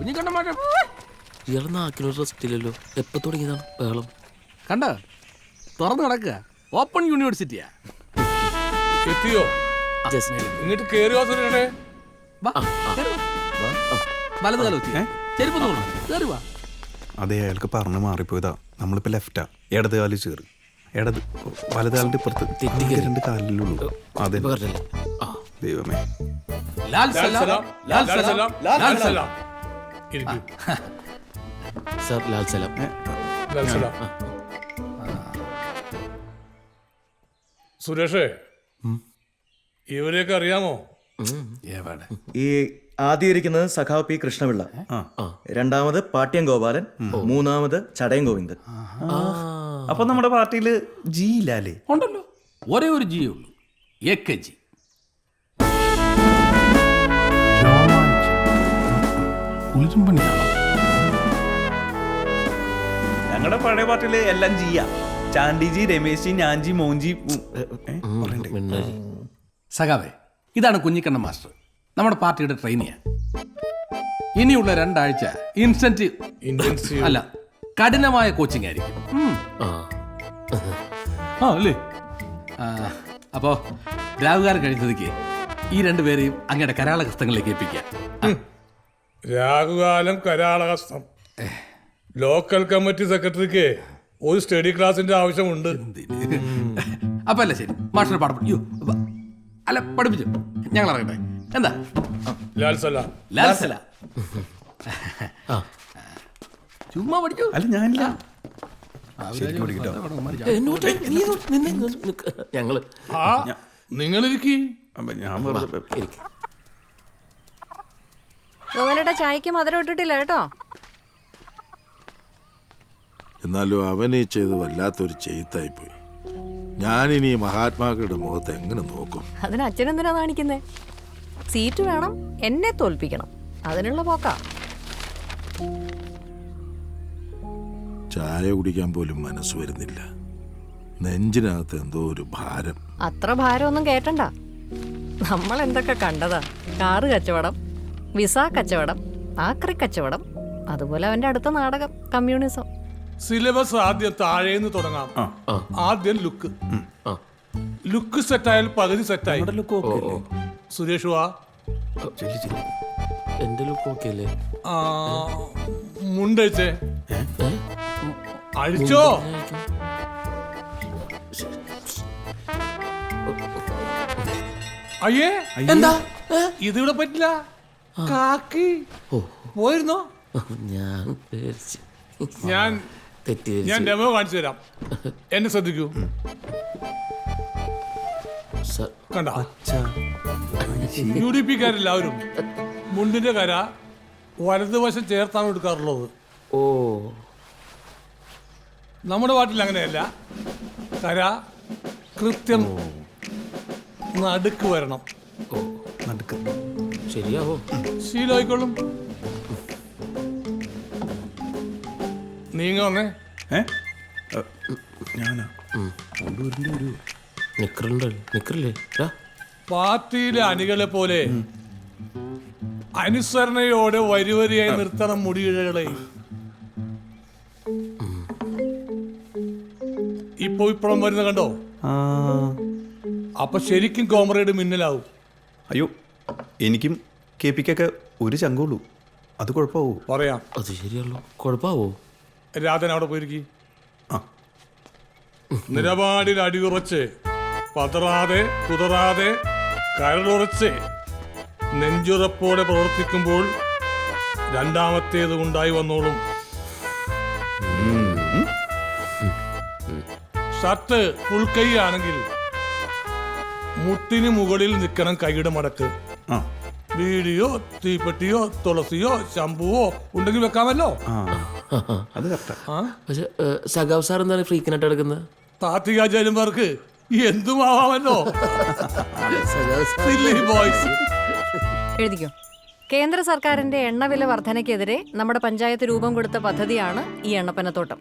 കുഞ്ഞിക്കണ്ണ മാഷ. ഇയാൾ നാക്കിനൊരു റെസ്റ്റ് ഇല്ലല്ലോ. എപ്പോ തുടങ്ങിയതാണ്? ബഹളം. കണ്ട? തുറന്നു കിടക്കുക. ഓപ്പൺ യൂണിവേഴ്സിറ്റിയാ എത്തിയോ. വലത് ചെരുപ്പ് തോന്നും അതെ അയാൾക്ക് പറഞ്ഞു മാറിപ്പോയതാ. നമ്മളിപ്പോ ലെഫ്റ്റാ ഇടത് കാലിൽ ചേറ് ഇടത് വലത് കാലിന്റെ ഇപ്പുറത്ത്. രണ്ട് കാലിലുള്ളൂ അതെ. ഇപ്പൊ പറഞ്ഞില്ലേ ആ. ദൈവമേ. ലാൽ ലാൽ സലാം. ലാൽ സലാം. ലാൽ സലാം. സാർ ലാൽ സലാം സലാം സുരേഷേ ഇവരെയൊക്കെ അറിയാമോ? ഈ ആദ്യം ഇരിക്കുന്നത് സഖാവ് പി കൃഷ്ണപിള്ള. രണ്ടാമത് പാട്യം ഗോപാലൻ മൂന്നാമത് ചടയം ഗോവിന്ദൻ. അപ്പൊ നമ്മുടെ പാർട്ടിയിൽ ജി ഇല്ലാലേ ഉണ്ടല്ലോ. ഒരേ ഒരു ജി ഉള്ളൂ. എ കെ ജി കുളിച്ചുംപണിയാണോ ഞങ്ങളുടെ പഴയ പാർട്ടിയിൽ എല്ലാം ചെയ്യാം. ചാണ്ടിജി രമേശ് ജി ഞാൻജി മോൻജി ഉം, ഏ, പറയണ്ടേ? സഖാവേ ഇതാണ് കുഞ്ഞിക്കണ്ണ മാസ്റ്റർ. നമ്മുടെ പാർട്ടിയുടെ ട്രെയിനിയാ. ഇനിയുള്ള രണ്ടാഴ്ച ഇൻസെന്റീവ് ഇന്റൻസീവ് അല്ല കഠിനമായ കോച്ചിങ് ആയിരിക്കും. ഉം. ആ. അല്ലേ? ആ, അപ്പോ രാവുകാരൻ കഴിഞ്ഞതൊക്കെ ഈ രണ്ടുപേരെയും അങ്ങയുടെ കരാള ഹസ്തങ്ങളിലേക്ക് ഏൽപ്പിക്കുക ആ, രാഹുകാലം കരാളഹസ്തം. ലോക്കൽ കമ്മിറ്റി സെക്രട്ടറിക്ക് ഒരു സ്റ്റഡി ക്ലാസിന്റെ ആവശ്യമുണ്ട്. അപ്പൊ അല്ല ശരി. മാസ്റ്റർ പാഠം അല്ല പഠിപ്പിച്ചു. ഞങ്ങൾ അറിയട്ടെ എന്താ? ലാൽസല സലാം. ലാൽസല ചുമ്മാ പഠിച്ചു? അല്ല ഞാനില്ല. ഞങ്ങൾ. നിങ്ങൾ ഇരിക്കും ഞാൻ നിന്നെ ഇങ്ങോട്ട് നിക്ക്. ഞങ്ങൾ ആ നിങ്ങളിരിക്കി അപ്പൊ ഞാൻ വെറുതെ ഗോവനയുടെ ചായക്ക് മധുരം ഇട്ടിട്ടില്ല കേട്ടോ. എന്നാലും അവൻ ഈ ചെയ്ത് വല്ലാത്തൊരു ചെയ്ത്തായിപ്പോയി. ഞാനിനി ഈ മഹാത്മാക്കളുടെ മുഖത്ത് എങ്ങനെ നോക്കും? അതിന് അച്ഛനെന്തിനാ കാണിക്കുന്നേ? സീറ്റ് വേണം എന്നെ തോൽപ്പിക്കണം. അതിനുള്ള പോക്കാ. ചായ കുടിക്കാൻ പോലും മനസ്സ് വരുന്നില്ല. നെഞ്ചിനകത്ത് എന്തോ ഒരു ഭാരം. അത്ര ഭാരമൊന്നും കേട്ടണ്ട നമ്മൾ എന്തൊക്കെ കണ്ടതാ? കാറ് കച്ചവടം വിസ കച്ചവടം ആക്രി കച്ചവടം അതുപോലെ അവന്റെ അടുത്ത നാടകം കമ്മ്യൂണിസം. സിലബസ് ആദ്യം താഴേന്ന് തുടങ്ങാം. ആദ്യം ലുക്ക്. ലുക്ക് സെറ്റായാൽ പകുതി സെറ്റായി. ലുക്ക് ഓക്കെ അല്ലേ? സുരേഷ് വാ. എന്റെ ലുക്ക് ഓക്കെ അല്ലേ? ആ, മുണ്ടഴിച്ചേ അഴിച്ചോ? അയ്യേ. എന്താ? ഇതിവിടെ പറ്റില്ല. കാക്കി. പോയിരുന്നോ? ഞാൻ പേടിച്ച്. ഞാൻ തെറ്റിദ്ധരിച്ചു. ഞാൻ ഡെമോ കാണിച്ചു തരാം. എന്നെ ശ്രദ്ധിക്കൂ. സർ കണ്ട? യു ഡി പിക്കാരെല്ലാവരും മുണ്ടിന്റെ കര വലതുവശം ചേർത്താണ് എടുക്കാറുള്ളത്. ഓ. നമ്മുടെ പാട്ടിൽ അങ്ങനെയല്ല. കര കൃത്യം നടുക്ക് വരണം. നടുക്ക്. ശരിയാവോ? ശീലമായിക്കോളും നീങ്ങ വന്നേ. ഏ? ഞാനാ? കൊണ്ടുവരേണ്ടി വരുമോ നിക്കറില്ലേ? പാർട്ടിയിലെ അണികളെ പോലെ അനുസരണയോടെ വരിവരിയായി നിർത്തണം മുടിയിഴകളെ. ഇപ്പൊ ഇപ്പഴും വരുന്ന കണ്ടോ? അപ്പൊ ശരിക്കും കോമറേഡ് മിന്നലാവും. അയ്യോ എനിക്കും കെ പിക്കൊക്കെ ഒരു ചങ്കുള്ളൂ അത് കുഴപ്പമാവോ? പറയാം. അത് ശരിയല്ലോ കുഴപ്പമാവോ? രാധൻ അവിടെ പോയിരിക്കി. നിലപാടിൽ അടിയുറച്ച് പതറാതെ കുതറാതെ കരളുറച്ച് നെഞ്ചുറപ്പോടെ പ്രവർത്തിക്കുമ്പോൾ രണ്ടാമത്തേത് ഉണ്ടായി വന്നോളും. ഷർട്ട് ഫുൾ കൈ ആണെങ്കിൽ മുട്ടിന് മുകളിൽ നിൽക്കണം കൈയുടെ മടക്ക്. ആ. ബീഡിയോ തീപ്പെട്ടിയോ തുളസിയോ ശംഭുവോ ഉണ്ടെങ്കിൽ വെക്കാമല്ലോ. ആ. അത് കറക്റ്റാ. ആ? പക്ഷെ സഖാവ് സാർ എന്താണ് ഫ്രീക്കിനായിട്ട് എടുക്കുന്നത്? താത്വികാചാര്യന്മാർക്ക് എന്തുമാവാമല്ലോ. Silly boys. എഴുതിക്കോ. കേന്ദ്ര സർക്കാരിന്റെ എണ്ണവില വർധനയ്ക്കെതിരെ നമ്മുടെ പഞ്ചായത്ത് രൂപം കൊടുത്ത പദ്ധതിയാണ് ഈ എണ്ണപ്പനത്തോട്ടം.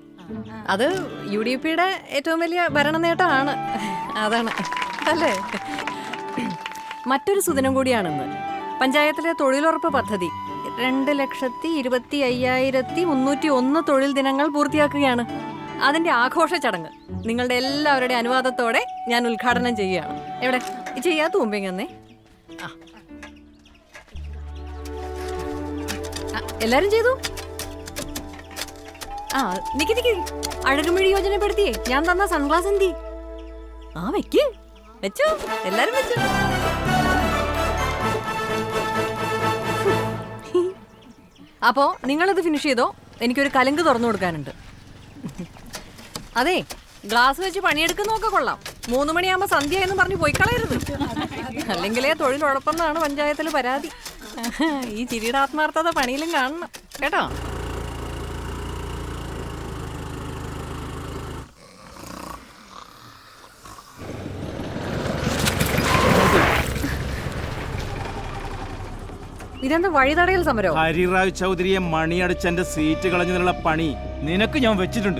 അത് യു ഡി പിയുടെ ഏറ്റവും വലിയ ഭരണ നേട്ടമാണ്. അതാണ്. അല്ലേ? മറ്റൊരു സുദിനം കൂടിയാണെന്ന്. പഞ്ചായത്തിലെ തൊഴിലുറപ്പ് പദ്ധതി രണ്ട് ലക്ഷത്തി ഇരുപത്തി അയ്യായിരത്തി മുന്നൂറ്റി ഒന്ന് തൊഴിൽ ദിനങ്ങൾ പൂർത്തിയാക്കുകയാണ്. അതിന്റെ ആഘോഷ ചടങ്ങ്. നിങ്ങളുടെ എല്ലാവരുടെ അനുവാദത്തോടെ ഞാൻ ഉദ്ഘാടനം ചെയ്യുകയാണ്. എവിടെ? ചെയ്യാത്ത മുമ്പിങ്ങന്നേ ആ, എല്ലാരും ചെയ്തു? ആ നിക്ക് നിക്ക്. അഴകുമിഴി യോജനപ്പെടുത്തിയേ. ഞാൻ തന്ന സൺഗ്ലാസ് എന്തി? ആ വെക്ക്. വെച്ചു? എല്ലാരും വെച്ചു. അപ്പോ നിങ്ങളിത് ഫിനിഷ് ചെയ്തോ? എനിക്കൊരു കലങ്ക് തുറന്നു കൊടുക്കാനുണ്ട്. അതെ ഗ്ലാസ് വെച്ച് പണിയെടുക്കുന്നൊക്കെ കൊള്ളാം. മൂന്ന് മണിയാകുമ്പോ സന്ധ്യ എന്ന് പറഞ്ഞ് പോയി കളയരുത്. അല്ലെങ്കിലേ തൊഴിൽ ഉഴപ്പെന്നാണ് പഞ്ചായത്തിൽ പരാതി. ഈ ചിരിയുടെ ആത്മാർത്ഥത പണിയിലും കാണണം. കേട്ടോ? ഇതെന്താ വഴിതടയൽ സമരം? ഹരിറാവ് ചൗധരിയെ മണിയടിച്ചെന്റെ സീറ്റ് കളഞ്ഞതിനുള്ള പണി നിനക്ക് ഞാൻ വെച്ചിട്ടുണ്ട്.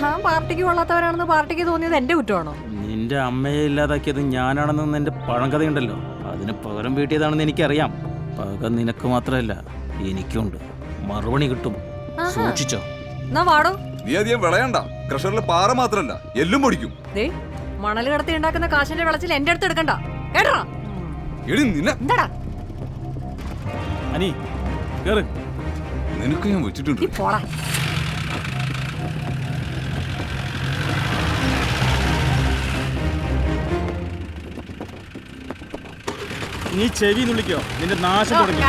താൻ പാർട്ടിക്ക് കൊള്ളാത്തവരാണെന്ന് പാർട്ടിക്ക് തോന്നിയത് എന്റെ കുറ്റമാണോ? നിന്റെ അമ്മയെ ഇല്ലാതാക്കിയത് ഞാനാണെന്ന് എന്റെ പഴങ്കഥയുണ്ടല്ലോ. അതിന് പകരം വീട്ടിയതാണെന്ന് എനിക്കറിയാം. പക നിനക്ക് മാത്രമല്ല എനിക്കുണ്ട്. മറുപടി കിട്ടും. സൂക്ഷിച്ചോ. എന്നാ വാടോ. നീ അധികം വിളയണ്ട. ക്രഷറിൽ പാറ മാത്രല്ല എല്ലും പൊടിക്കും. ദേ മണൽ കടത്തി ഉണ്ടാക്കുന്ന കാശിന്റെ വിളച്ചിൽ എന്റെ അടുത്ത് എടുക്കണ്ട. കേട്ടോ എടി നിന്നെ എന്താടാ? അനി കേറ്. നിനക്ക് ഞാൻ വെച്ചിട്ടുണ്ട്. നീ പോടാ. നീ ചെവി നുള്ളിക്കോ. നിന്റെ നാശം തുടങ്ങി.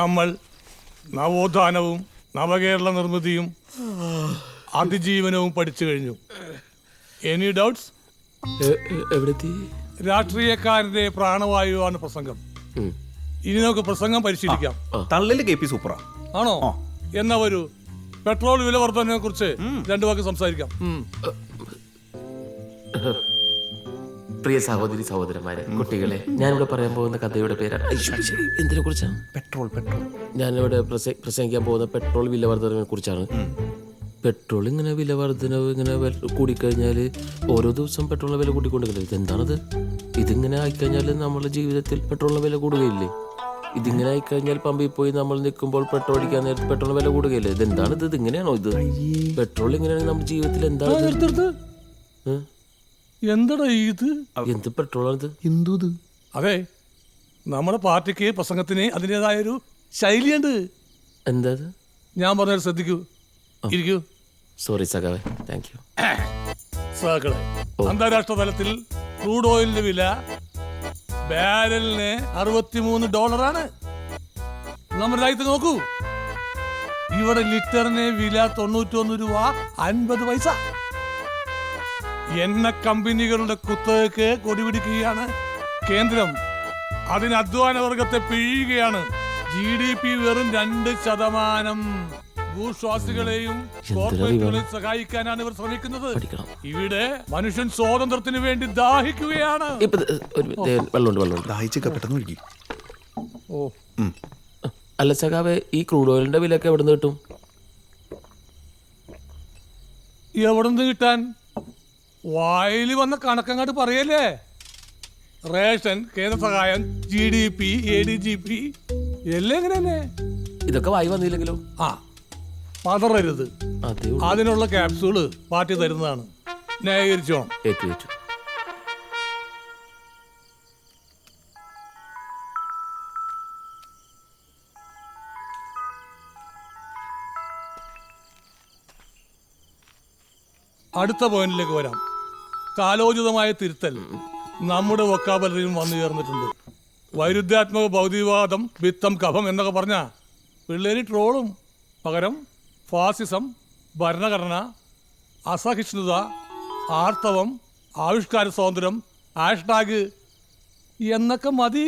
നമ്മൾ നവോത്ഥാനവും നവകേരള നിർമ്മിതിയും അതിജീവനവും പഠിച്ചു കഴിഞ്ഞു. എനി ഡൗട്ട്സ് രാഷ്ട്രീയക്കാരന്റെ പ്രാണവായുവാണ് പ്രസംഗം. ഇനി നമുക്ക് പ്രസംഗം പരിശീലിക്കാം. തള്ളിൽ കെ പി സൂപ്പറാ. ആണോ? എന്നാ ഒരു പെട്രോൾ വില വർധനയെ കുറിച്ച് രണ്ടു വാക്ക് സംസാരിക്കാം. പ്രിയ സഹോദരി സഹോദരന്മാരെ കുട്ടികളെ ഞാനിവിടെ പറയാൻ പോകുന്ന കഥയുടെ പേരാണ് എന്തിനെ കുറിച്ചാണ് പെട്രോൾ പെട്രോൾ. ഞാനിവിടെ പ്രസ- പ്രസംഗിക്കാൻ പോകുന്ന പെട്രോൾ വില വർധനവിനെ കുറിച്ചാണ് പെട്രോൾ ഇങ്ങനെ വില വർധനവ് ഇങ്ങനെ കൂടിക്കഴിഞ്ഞാൽ ഓരോ ദിവസം പെട്രോളിന്റെ വില കൂട്ടിക്കൊണ്ടിരിക്കുന്നത് ഇതെന്താണത്? ഇതിങ്ങനെ ആയിക്കഴിഞ്ഞാൽ നമ്മുടെ ജീവിതത്തിൽ പെട്രോളിന്റെ വില കൂടുകയില്ലേ? ഇതിങ്ങനെ ആയിക്കഴിഞ്ഞാൽ പമ്പിൽ പോയി നമ്മൾ നിൽക്കുമ്പോൾ പെട്രോൾ അടിക്കാൻ നേരത്തെ പെട്രോളിന് വില കൂടുകയില്ലേ? ഇതെന്താണ് ഇത് ഇതിങ്ങനെയാണോ ഇത്? പെട്രോൾ ഇങ്ങനെയാണെങ്കിൽ നമ്മുടെ ജീവിതത്തിൽ എന്താണ്? എന്തടാ ഇത്? എന്ത് പെട്രോളാണിത് അതെ നമ്മുടെ പാർട്ടിക്ക് പ്രസംഗത്തിന് അതിന്റെതായ ഒരു ശൈലിയുണ്ട്. എന്താ ഞാൻ പറഞ്ഞത് ശ്രദ്ധിക്കൂ. ഇരിക്കൂ. സോറി സഖാവേ. താങ്ക് യു സഹകളെ അന്താരാഷ്ട്ര തലത്തിൽ ക്രൂഡ് ഓയിലിന്റെ വില ബാരലിന് അറുപത്തിമൂന്ന് ഡോളറാണ്. നമ്മുടെ രാജ്യത്ത് നോക്കൂ. ഇവിടെ ലിറ്ററിന് വില തൊണ്ണൂറ്റൊന്ന് രൂപ അൻപത് പൈസ. എണ്ണ കമ്പനികളുടെ കുത്തകക്ക് കൊടിപിടിക്കുകയാണ്. കേന്ദ്രം അതിന് അധ്വാന വർഗത്തെ പിഴിയുകയാണ്. ജി ഡി പി വെറും രണ്ട് ശതമാനം. ഭൂശ്വാസികളെയും കോർപ്പറേറ്റുകളെയും സഹായിക്കാനാണ് ഇവർ ശ്രമിക്കുന്നത്. ഇവിടെ മനുഷ്യൻ സ്വാതന്ത്ര്യത്തിന് വേണ്ടി ദാഹിക്കുകയാണ്. ഇപ്പൊ ഒരു ദേ, വെള്ളമുണ്ട് വെള്ളമുണ്ട്. പെട്ടെന്ന് ഒഴുകി ഓ. അല്ല സഖാവേ ഈ ക്രൂഡ് ഓയിലിന്റെ വിലയൊക്കെ എവിടെ നിന്ന് കിട്ടും? എവിടെ നിന്ന് കിട്ടാൻ? വായിൽ വന്ന കണക്കങ്ങാട്ട് പറയല്ലേ? റേഷൻ കേന്ദ്ര സഹായം G D P A D G P എല്ലാം ഇങ്ങനെ തന്നെ ഇതൊക്കെ വായി വന്നില്ലെങ്കിലോ? ആ പതറരുത്. അതെ അതിനുള്ള ക്യാപ്സൂൾ പാർട്ടി തരുന്നതാണ്. ന്യായീകരിച്ചോ ഏറ്റു ഏറ്റു അടുത്ത പോയിന്റിലേക്ക് വരാം. കാലോചിതമായ തിരുത്തൽ നമ്മുടെ വൊക്കാബലറിയും വന്നു ചേർന്നിട്ടുണ്ട്. വൈരുദ്ധ്യാത്മക ഭൗതികവാദം വിത്തം കഫം എന്നൊക്കെ പറഞ്ഞ പിള്ളേര് ട്രോളും. പകരം ഫാസിസം ഭരണഘടന അസഹിഷ്ണുത ആർത്തവം ആവിഷ്കാര സ്വാതന്ത്ര്യം ഹാഷ്ടാഗ് എന്നൊക്കെ മതി.